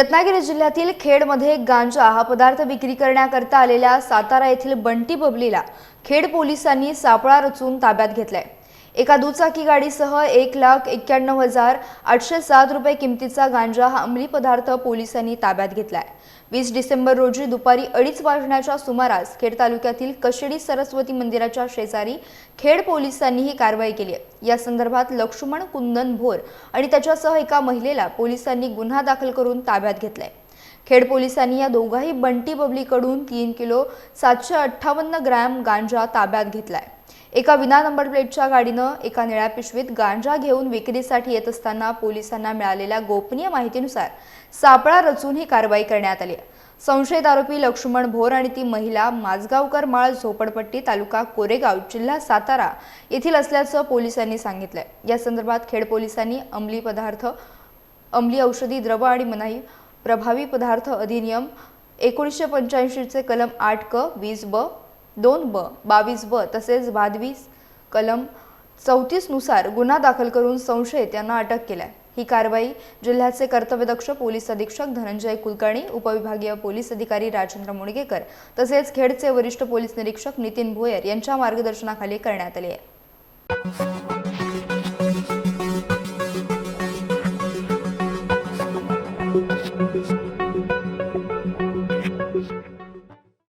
रत्नागिरी जिल्ह्यातील खेडमध्ये गांजा हा पदार्थ विक्री करण्याकरता आलेल्या सातारा येथील बंटी बबलीला खेड पोलिसांनी सापळा रचून ताब्यात घेतलाय. एका दुचाकी गाडीसह एक लाख एक्क्याण्णव हजार आठशे सात रुपये किमतीचा गांजा हा अंमली पदार्थ पोलिसांनी ताब्यात घेतलाय. वीस डिसेंबर रोजी दुपारी अडीच वाजण्याच्या सुमारास खेड तालुक्यातील कशेडी सरस्वती मंदिराच्या शेजारी खेड पोलिसांनी ही कारवाई केली आहे. या संदर्भात लक्ष्मण कुंदन भोर आणि त्याच्यासह एका महिलेला पोलिसांनी गुन्हा दाखल करून ताब्यात घेतलाय खेड पोलिसांनी या दोघाही बंटी बबलीकडून तीन किलो सातशे अठ्ठावन्न ग्रॅम गांजा ताब्यात घेतलाय एका विना नंबर प्लेटच्या गाडीनं एका निळ्या पिशवीत गांजा घेऊन विक्रीसाठी येत असताना पोलिसांना मिळालेल्या गोपनीय माहितीनुसार सापळा रचून ही कारवाई करण्यात आली आहे. संशयित आरोपी लक्ष्मण भोर आणि ती महिला माझगावकर माळ झोपडपट्टी तालुका कोरेगाव जिल्हा सातारा येथील असल्याचं पोलिसांनी सांगितलंय. या संदर्भात खेड पोलिसांनी अंमली पदार्थ अंमली औषधी द्रव आणि मनाई प्रभावी पदार्थ अधिनियम एकोणीसशे पंच्याऐंशीचे कलम आठ क वीस ब दोन ब बावीस ब तसेच बादवीस कलम चौतीसनुसार गुन्हा दाखल करून संशयित यांना अटक केलाय. ही कारवाई जिल्ह्याचे कर्तव्यदक्ष पोलीस अधीक्षक धनंजय कुलकर्णी उपविभागीय पोलीस अधिकारी राजेंद्र मुणगेकर तसेच खेडचे वरिष्ठ पोलीस निरीक्षक नितीन भोयर यांच्या मार्गदर्शनाखाली करण्यात आली आहे.